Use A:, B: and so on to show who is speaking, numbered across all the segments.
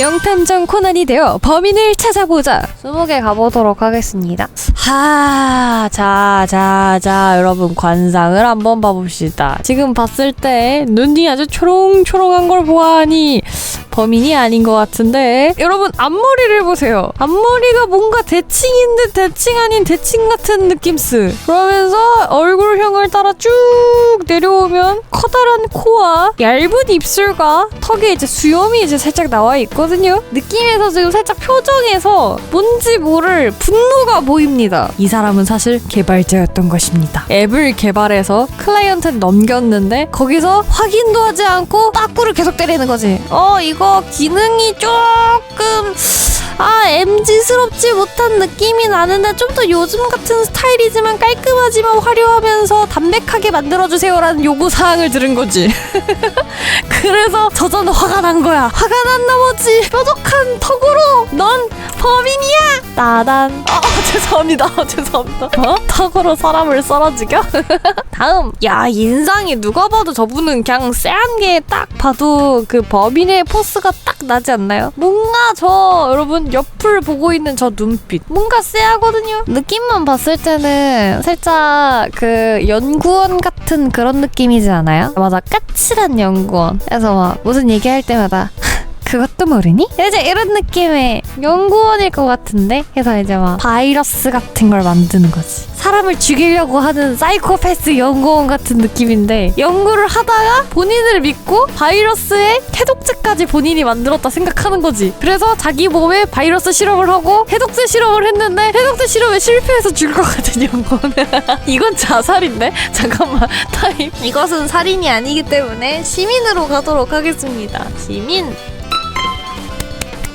A: 명탐정 코난이 되어 범인을 찾아보자. 20개 가보도록 하겠습니다. 하, 자, 자, 자, 여러분 관상을 한번 봐봅시다. 지금 봤을 때 눈이 아주 초롱초롱한 걸 보아하니 범인이 아닌 것 같은데 여러분 앞머리를 보세요. 앞머리가 뭔가 대칭인 듯 대칭 아닌 대칭 같은 느낌스. 그러면서 얼굴형을 따라 쭉 내려오면 커다란 코와 얇은 입술과 턱에 이제 수염이 이제 살짝 나와 있거든요. 느낌에서 지금 살짝 표정에서 뭔지 모를 분노가 보입니다. 이 사람은 사실 개발자였던 것입니다. 앱을 개발해서 클라이언트에 넘겼는데 거기서 확인도 하지 않고 빠꾸를 계속 때리는 거지. 어 이거 기능이 조금 아 MG스럽지 못한 느낌이 나는데 좀 더 요즘 같은 스타일이지만 깔끔하지만 화려하면서 담백하게 만들어주세요라는 요구사항을 들은 거지. 그래서 저전 화가 난 거야. 화가 난 나머지 뾰족한 턱으로 넌 범인이야! 따단. 아 죄송합니다. 아, 죄송합니다. 어? 턱으로 사람을 썰어 죽여? 다음. 야 인상이 누가 봐도 저분은 그냥 쎄한 게 딱 봐도 그 범인의 포스가 딱 나지 않나요? 뭔가 저 여러분 옆을 보고 있는 저 눈빛 뭔가 쎄하거든요 느낌만 봤을 때는 살짝 그 연구원 같은 그런 느낌이지 않아요? 맞아 까칠한 연구원 그래서 막 무슨 얘기할 때마다 그것도 모르니? 이제 이런 느낌의 연구원일 것 같은데? 그래서 이제 막 바이러스 같은 걸 만드는 거지. 사람을 죽이려고 하는 사이코패스 연구원 같은 느낌인데 연구를 하다가 본인을 믿고 바이러스의 해독제까지 본인이 만들었다 생각하는 거지. 그래서 자기 몸에 바이러스 실험을 하고 해독제 실험을 했는데 해독제 실험에 실패해서 죽을 것 같은 연구원. 이건 자살인데? 잠깐만 타임. 이것은 살인이 아니기 때문에 시민으로 가도록 하겠습니다. 시민.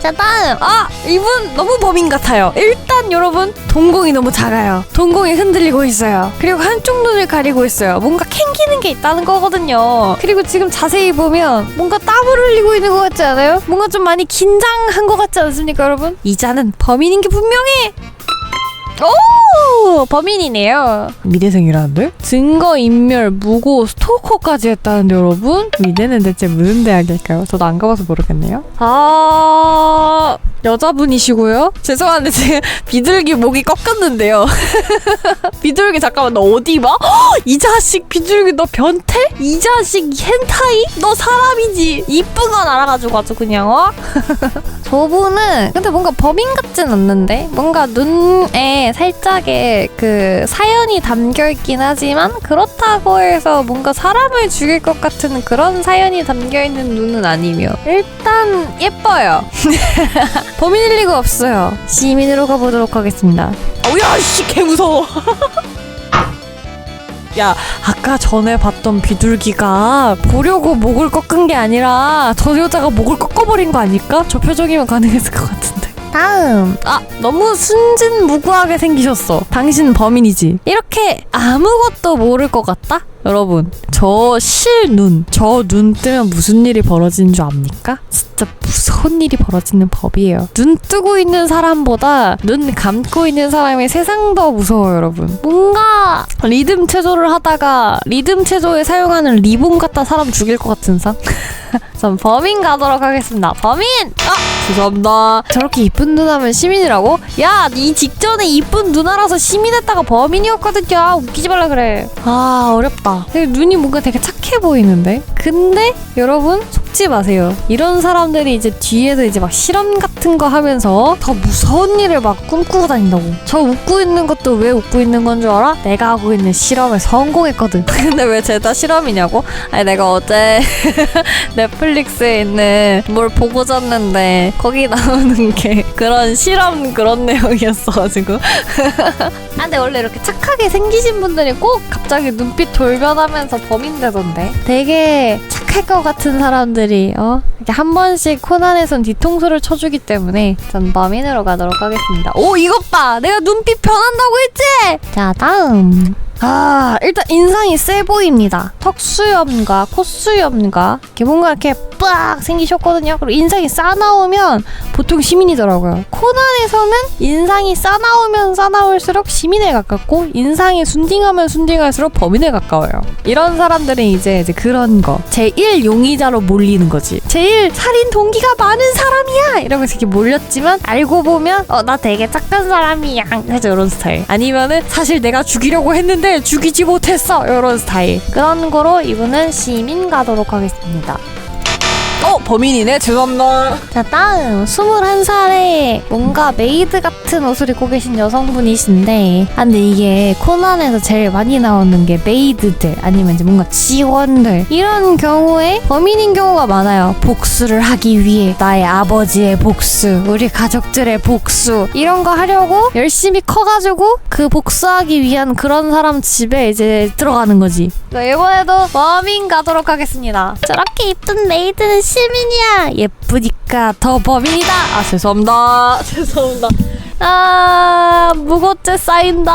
A: 자 다음. 아 이분 너무 범인 같아요. 일단 여러분 동공이 너무 작아요. 동공이 흔들리고 있어요. 그리고 한쪽 눈을 가리고 있어요. 뭔가 캥기는 게 있다는 거거든요. 그리고 지금 자세히 보면 뭔가 땀을 흘리고 있는 것 같지 않아요? 뭔가 좀 많이 긴장한 것 같지 않습니까 여러분? 이자는 범인인 게 분명해! 오 범인이네요 미대생이라는데? 증거인멸 무고 스토커까지 했다는데 여러분 미대는 대체 무슨 대학일까요? 저도 안 가봐서 모르겠네요 아 여자분이시고요 죄송한데 지금 비둘기 목이 꺾였는데요 비둘기 잠깐만 너 어디 봐? 헉, 이 자식 비둘기 너 변태? 이 자식 헨타이? 너 사람이지 이쁜 건 알아가지고 아주 그냥 어? 저분은 근데 뭔가 범인 같진 않는데 뭔가 눈에 살짝 의그 사연이 담겨 있긴 하지만 그렇다고 해서 뭔가 사람을 죽일 것 같은 그런 사연이 담겨 있는 눈은 아니며 일단 예뻐요. 범인일 리가 없어요. 시민으로 가보도록 하겠습니다. 어우야 씨개 무서워. 야, 아까 전에 봤던 비둘기가 보려고 목을 꺾은 게 아니라 저 여자가 목을 꺾어버린 거 아닐까? 저 표정이면 가능했을 것 같은데. 다음. 아, 너무 순진무구하게 생기셨어. 당신 범인이지. 이렇게 아무것도 모를 것 같다? 여러분, 저 실눈, 저 눈 뜨면 무슨 일이 벌어지는 줄 압니까? 진짜 무서운 일이 벌어지는 법이에요. 눈 뜨고 있는 사람보다 눈 감고 있는 사람이 세상 더 무서워요, 여러분. 뭔가 리듬 체조를 하다가 리듬 체조에 사용하는 리본 갖다 사람 죽일 것 같은 상? 전 범인 가도록 하겠습니다. 범인! 아! 죄송합니다. 저렇게 이쁜 누나면 시민이라고? 야, 이 직전에 이쁜 누나라서 시민했다가 범인이었거든요. 아, 웃기지 말라 그래. 아, 어렵다. 되게 눈이 뭔가 되게 착해 보이는데? 근데 여러분 속지 마세요. 이런 사람들이 이제 뒤에서 이제 막 실험 같은 거 하면서 더 무서운 일을 막 꿈꾸고 다닌다고. 저 웃고 있는 것도 왜 웃고 있는 건 줄 알아? 내가 하고 있는 실험에 성공했거든. 근데 왜 죄다 실험이냐고? 아니 내가 어제 넷플릭스에 있는 뭘 보고 잤는데 거기 나오는 게 그런 실험 그런 내용이었어가지고 아 근데 원래 이렇게 착하게 생기신 분들이 꼭 갑자기 눈빛 돌변하면서 범인 되던데 되게 것 같은 사람들이 어 이렇게 한 번씩 코난에선 뒤통수를 쳐주기 때문에 전 범인으로 가도록 하겠습니다. 오 이것 봐! 내가 눈빛 변한다고 했지? 자 다음 아, 일단 인상이 세 보입니다. 턱수염과 콧수염과 이렇게 뭔가 이렇게 빡 생기셨거든요. 그리고 인상이 싸나우면 보통 시민이더라고요. 코난에서는 인상이 싸나우면 싸나울수록 시민에 가깝고 인상이 순딩하면 순딩할수록 범인에 가까워요. 이런 사람들은 이제 이제 그런 거 제1 용의자로 몰리는 거지. 제1 살인 동기가 많은 사람이야 이러면서 이렇게 몰렸지만 알고 보면 어 나 되게 착한 사람이야 살짝 이런 스타일. 아니면은 사실 내가 죽이려고 했는데 죽이지 못했어 이런 스타일. 그런 거로 이분은 시민 가도록 하겠습니다.
B: 어 범인이네 죄송합니다
A: 자, 다음 21살에 뭔가 메이드 같은 옷을 입고 계신 여성분이신데 아, 근데 이게 코난에서 제일 많이 나오는 게 메이드들 아니면 이제 뭔가 직원들 이런 경우에 범인인 경우가 많아요. 복수를 하기 위해 나의 아버지의 복수, 우리 가족들의 복수 이런 거 하려고 열심히 커가지고 그 복수하기 위한 그런 사람 집에 이제 들어가는 거지. 이번에도 범인 가도록 하겠습니다. 저렇게 이쁜 메이드는 시민이야. 예쁘니까 더 범인이다. 아 죄송합니다. 죄송합니다. 아 무고죄 쌓인다.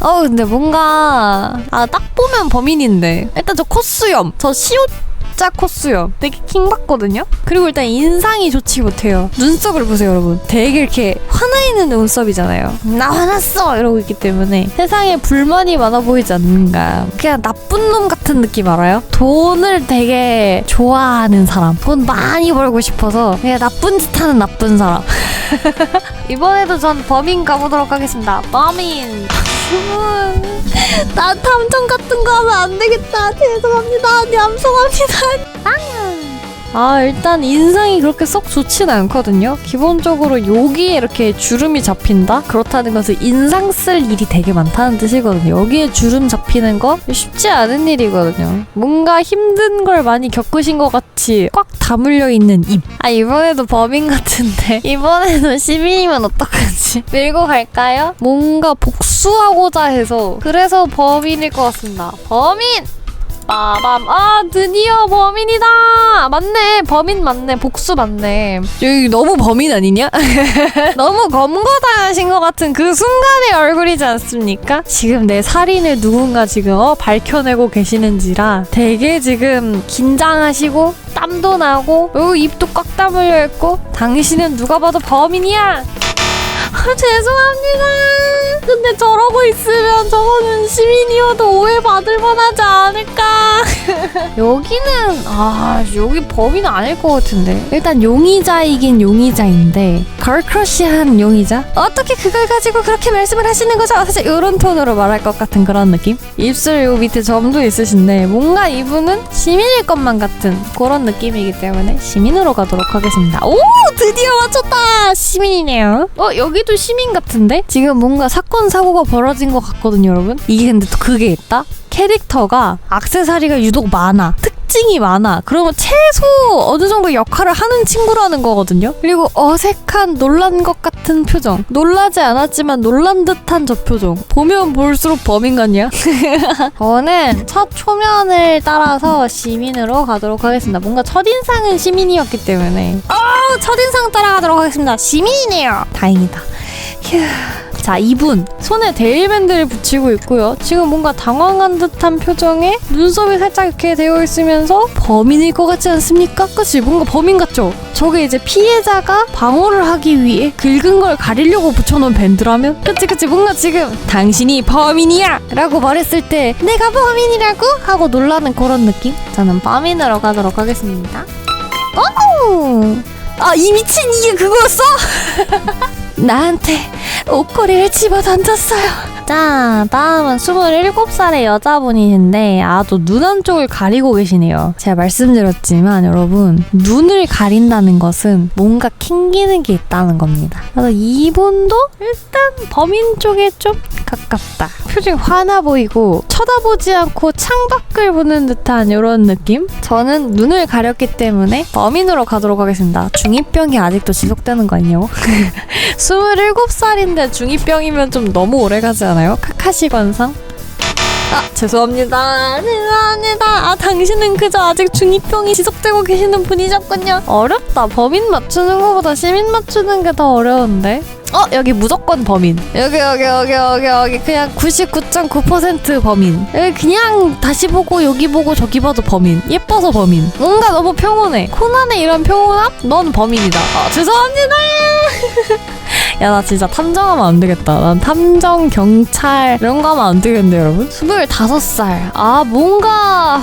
A: 어 근데 뭔가 아 딱 보면 범인인데 일단 저 콧수염 저 시옷 자 콧수염 되게 킹받거든요? 그리고 일단 인상이 좋지 못해요. 눈썹을 보세요 여러분. 되게 이렇게 화나 있는 눈썹이잖아요. 나 화났어! 이러고 있기 때문에 세상에 불만이 많아 보이지 않는가. 그냥 나쁜 놈 같은 느낌 알아요? 돈을 되게 좋아하는 사람. 돈 많이 벌고 싶어서 그냥 나쁜 짓 하는 나쁜 사람. 이번에도 전 범인 가보도록 하겠습니다. 범인 나 탐정 같은 거 하면 안 되겠다. 죄송합니다. 냠송합니다. 아, 일단 인상이 그렇게 썩 좋진 않거든요. 기본적으로 여기에 이렇게 주름이 잡힌다? 그렇다는 것은 인상 쓸 일이 되게 많다는 뜻이거든요. 여기에 주름 잡히는 거 쉽지 않은 일이거든요. 뭔가 힘든 걸 많이 겪으신 것 같이 꽉 다물려 있는 입. 아, 이번에도 범인 같은데. 이번에도 시민이면 어떡하지? 밀고 갈까요? 뭔가 복수하고자 해서. 그래서 범인일 것 같습니다. 범인! 빠밤. 아 드디어 범인이다. 맞네. 범인 맞네. 복수 맞네. 여기 너무 범인 아니냐? 너무 검거당하신 것 같은 그 순간의 얼굴이지 않습니까? 지금 내 살인을 누군가 지금 어, 밝혀내고 계시는지라 되게 지금 긴장하시고 땀도 나고 어, 입도 꽉 다물려 있고 당신은 누가 봐도 범인이야! 아, 죄송합니다. 근데 저러고 있으면 저거는 시민이어도 오해받을 만하지 않을까? 여기는, 아, 여기 범인 아닐 것 같은데. 일단 용의자이긴 용의자인데, 걸크러쉬한 용의자? 어떻게 그걸 가지고 그렇게 말씀을 하시는 거죠? 사실 이런 톤으로 말할 것 같은 그런 느낌? 입술 요 밑에 점도 있으신데, 뭔가 이분은 시민일 것만 같은 그런 느낌이기 때문에 시민으로 가도록 하겠습니다. 오! 드디어 맞췄다! 시민이네요. 어, 여기도 시민 같은데? 지금 뭔가 사건, 사고가 벌어진 것 같거든요, 여러분? 이게 근데 또 그게 있다? 캐릭터가 악세사리가 유독 많아. 특징이 많아. 그러면 최소 어느 정도 역할을 하는 친구라는 거거든요. 그리고 어색한 놀란 것 같은 표정. 놀라지 않았지만 놀란 듯한 저 표정. 보면 볼수록 범인 같냐? 저는 첫 초면을 따라서 시민으로 가도록 하겠습니다. 뭔가 첫인상은 시민이었기 때문에. 어, 첫인상 따라가도록 하겠습니다. 시민이네요. 다행이다. 휴. 자, 이분 손에 데일밴드를 붙이고 있고요. 지금 뭔가 당황한 듯한 표정에 눈썹이 살짝 이렇게 되어 있으면서 범인일 것 같지 않습니까? 그치? 뭔가 범인 같죠? 저게 이제 피해자가 방어를 하기 위해 긁은 걸 가리려고 붙여놓은 밴드라면? 그치 그치 뭔가 지금 당신이 범인이야! 라고 말했을 때 내가 범인이라고? 하고 놀라는 그런 느낌? 저는 범인으로 가도록 하겠습니다. 오! 아, 이 미친 이게 그거였어? 나한테 옷걸이를 집어 던졌어요. 자, 다음은 27살의 여자분이신데, 아, 또눈 한쪽을 가리고 계시네요. 제가 말씀드렸지만, 여러분, 눈을 가린다는 것은 뭔가 캥기는 게 있다는 겁니다. 그래서 이분도 일단 범인 쪽에 좀 가깝다. 표정이 화나 보이고, 쳐다보지 않고 창밖을 보는 듯한 이런 느낌? 저는 눈을 가렸기 때문에 범인으로 가도록 하겠습니다. 중2병이 아직도 지속되는 거 아니에요? 27살인데 중2병이면 좀 너무 오래 가지 않아요? 카카시 관상? 아 죄송합니다. 죄송합니다. 아 당신은 그저 아직 중2병이 지속되고 계시는 분이셨군요. 어렵다. 범인 맞추는 것보다 시민 맞추는 게 더 어려운데? 어 여기 무조건 범인. 여기 여기 여기 여기 여기 그냥 99.9% 범인. 여기 그냥 다시 보고 여기 보고 저기 봐도 범인. 예뻐서 범인. 뭔가 너무 평온해. 코난의 이런 평온함? 넌 범인이다. 아 죄송합니다. 야 나 진짜 탐정하면 안 되겠다. 난 탐정 경찰 이런 거 하면 안 되겠는데 여러분 25살. 아 뭔가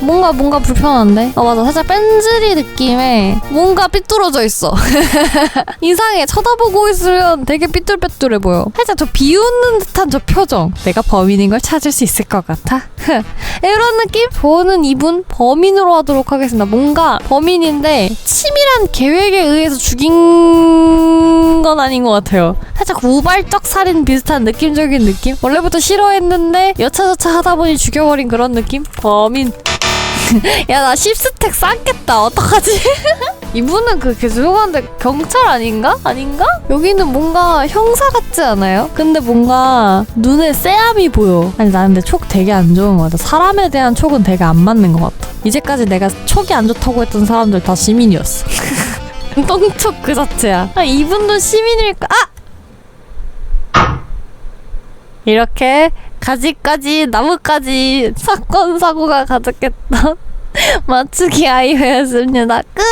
A: 뭔가 뭔가 불편한데? 어 맞아. 살짝 뺀질이 느낌에 뭔가 삐뚤어져 있어. 이상해 쳐다보고 있으면 되게 삐뚤빼뚤해 보여. 살짝 저 비웃는 듯한 저 표정. 내가 범인인 걸 찾을 수 있을 것 같아? 이런 느낌? 저는 이분 범인으로 하도록 하겠습니다. 뭔가 범인인데 치밀한 계획에 의해서 죽인 건 아닌 것 같아요 살짝 우발적 살인 비슷한 느낌적인 느낌? 원래부터 싫어했는데 여차저차 하다 보니 죽여버린 그런 느낌? 범인 야 나 10스택 쌓겠다 어떡하지? 이분은 그 죄송한데 경찰 아닌가? 아닌가? 여기는 뭔가 형사 같지 않아요? 근데 뭔가 눈에 쎄함이 보여 아니 나 근데 촉 되게 안 좋은 것 같아 사람에 대한 촉은 되게 안 맞는 것 같아 이제까지 내가 촉이 안 좋다고 했던 사람들 다 시민이었어 똥촉 그 자체야 아, 이분도 시민일까? 아! 이렇게 가지까지 나무까지 사건 사고가 가득했던 맞추기 아이였습니다. 끝.